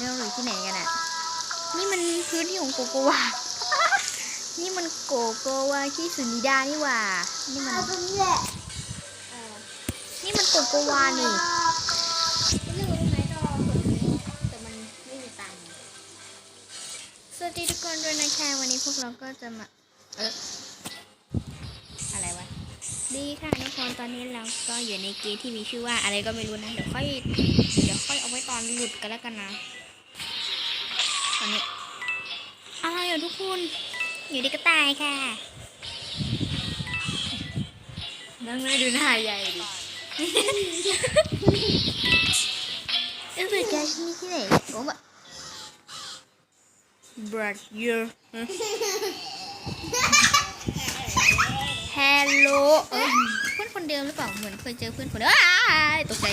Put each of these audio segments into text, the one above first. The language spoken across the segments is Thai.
นี้เราอยู่ที่ไหนกันอะนี่มันพื้นที่ของโกโกวา นี่มันโกโกวาที่สุนิดานี่หว่า นี่มัน เอาตรงนี้แหละเออนี่มันโกโกวานี่ไม่รู้ไหมก็รอผลนี้แต่มันไม่มีตังค์สวัสดีทุกคนด้วยนะคะวันนี้พวกเราก็จะมา เอออะไรวะ ดีค่ะทุกคนตอนนี้เราก็อยู่ในเกมที่มีชื่อว่าอะไรก็ไม่รู้นะ เดี๋ยวค่อย เดี๋ยวค่อยเอาไว้ตอนหลุดกันแล้วกันนะต อนนี้อะไรอะทุกคน อยู่ในกระต่ายค่ะนั่งไม่ดูหน้าใหญ่ดิเออเปิดใจที่นี่ที่ไหนผมแบบ But you Hello เออเพื่อนคนเดิมหรือเปล่า เหมือนเคยเจอเพื่อนคนเดิมอ้ายตกใจ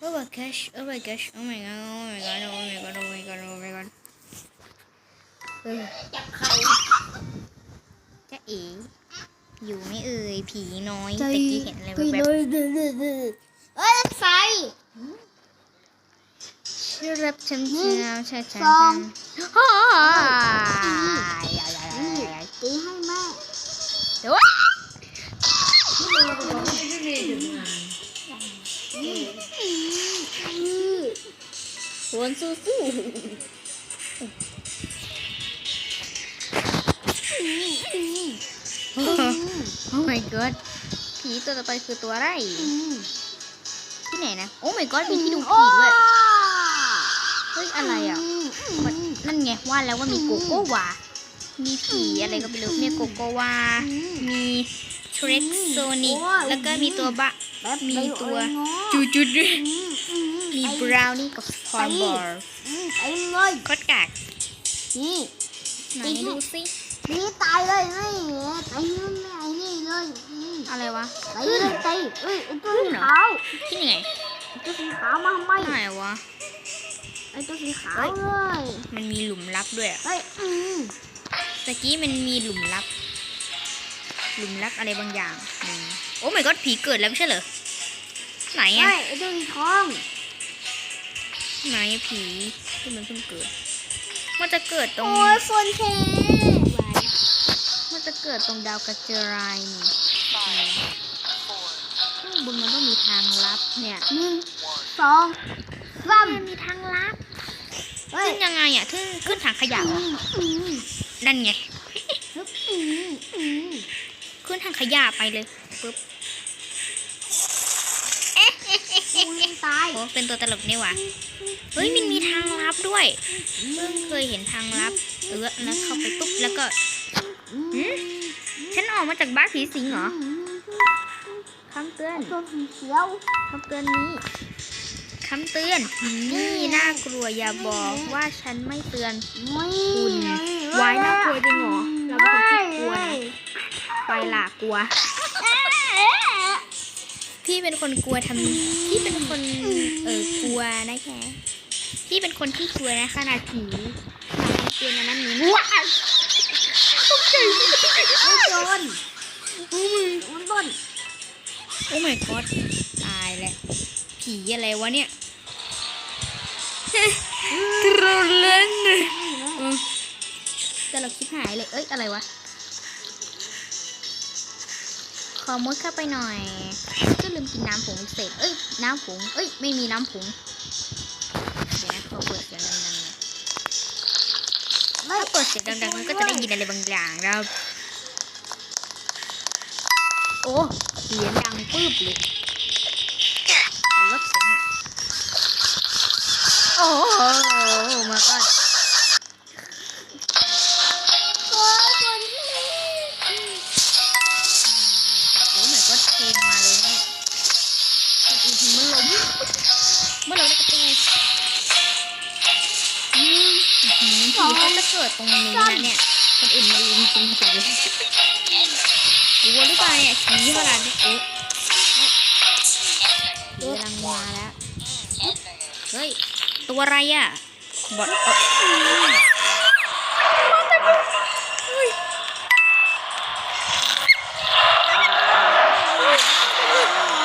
Oh my gosh Oh my gosh Oh my god Oh my god Oh my god Oh my god Oh my god เออจับไข่จะเอ๋อยู่ไหม่เอ่ยผีน้อยตะกี้เห็นอะไรแบบเอ้ยรถไฟชื่อรับชมเชียวใช่ใช่สองฮ่าตีให้แม่เดี๋ย หวนสู้สู้โอ้ my god ผีตัวต่อไปคือตัวอะไร ที่ไหนนะ โอ้ my god มีที่ดูผีด้วย เฮ้ย อะไรอะมันนั่นไง ว่าแล้วว่ามีโกโก้วา มีผีอะไรก็ไม่รู้เนี่ยโกโก้วา มีเทร็กโซนิกแล้วก็มีตัวบะ มีตัวจูจูดด้วย มีบราวนี่กับคอร์บอร์ไปเลยโคตรกากนี่ไหนดูสินี่ตายเลยนี่ตายนี่ไม่ไอ้นี่เลยนี่อะไรวะตายเลยตายเอ้ยไอ้ตัวสีขึ้นเหรอขาวที่ไหนไอ้ตัวสีขาวมาทำไมไหนวะไอ้ตัวสีขาวเลยมันมีหลุมลับด้วยอะเฮ้ยอืมตะกี้มันมีหลุมลับ หลุมลับอะไรบางอย่างอืมโอ้ my god ผีเกิดแล้วไม่ใช่เหรอไหนเฮ้อะยไอ้ตัวสีทอง ไหนอะผีที่มันเพิ่งเกิด มันจะเกิดตรงโอ้ยฝนเทมันจะเกิดตรงดาวกระเจรายนี่ข้างบนมันต้องมีทางลับเนี่ยหนึ่งสองสามมันมีทางลับเฮ้ยขึ้นยังไงอะขึ้นขึ้นทางขยะเหรออืมนั่นไงฮึบอืมอืมขึ้นทางขยะไปเลยปึ๊บ อ้เป็นตัวตลกนี่หว่าเฮ้ยมันมีทางลับด้วยเพิ่งเคยเห็นทางลับเออแล้วเข้าไปปุ๊บแล้วก็หืมฉันออกมาจากบ้านผีสิงเหรอคำเตือนตัวสีเขียวคำเตือนนี้คำเตือน นี่น่ากลัวอย่าบอกว่าฉันไม่เตือนไม่คุณไว้น่ากลัวจริงเหรอเราเป็นคนที่กลัวนะไปละกลัว พี่เป็นคนกลัวทำพี่เป็นคนเออกลัวนะคะพี่เป็นคนที่กลัวนะขนาดผีเตือนอันนั้นนี้ว้าวตกใจไม่โดนมันต้นโอ้ my god ตายแล้วผีอะไรวะเนี่ยกระเล่นเออแต่เราคิดหายเลย เอ้ย อะไรวะ อมุดเข้าไปหน่อยก็ลืมกินน้ำผงเสร็จเอ้ย น้ำผงเอ้ย ไม่มีน้ำผงเดี๋ยวนะขอเปิดเสียงดังๆถ้าเปิดเสียงดังๆมันก็จะได้ยินอะไรบางอย่างนะครับ โอ้เสียงดังปื๊บเลยขอลดเสียงหน่อยโอ้ เมื่อเราได้กระตูอืมผีก็จะเกิดตรงนี้นะเนี่ย คนอื่นมาลุมจริงๆเลยกลัวหรือเปล่าเนี่ยผีขนาดนี้โอ้ผีกำลังมาแล้ว เฮ้ย ตัวอะไรอะ บอดเอาเฮ้ย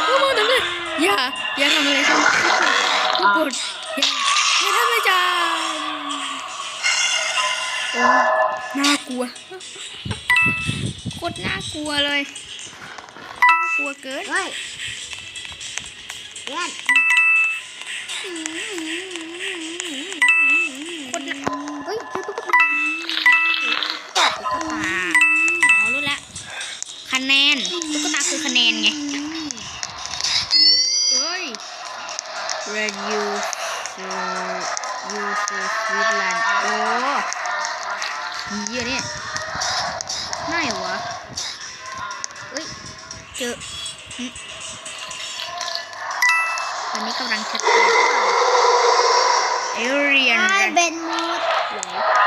อามาทำไมอย่า อย่าทำอะไรฉันากลัวโคตรน่ากลัวเลยน่ากลัวเกินเฮ้ยเพื่อนโคตรน่าเฮ้ยเจอตุ๊กตาตุ๊กตาอ๋อรู้แล้วคะแนนตุ๊กตาคือคะแนนไงเฮ้ย Red you you so Switzerland โอ้ เยี่ยเนี่ยง่ายวะเฮ้ย เจอหึตอนนี้กำลังชัดเจนเอเรียนไอ้เบนมูดไหว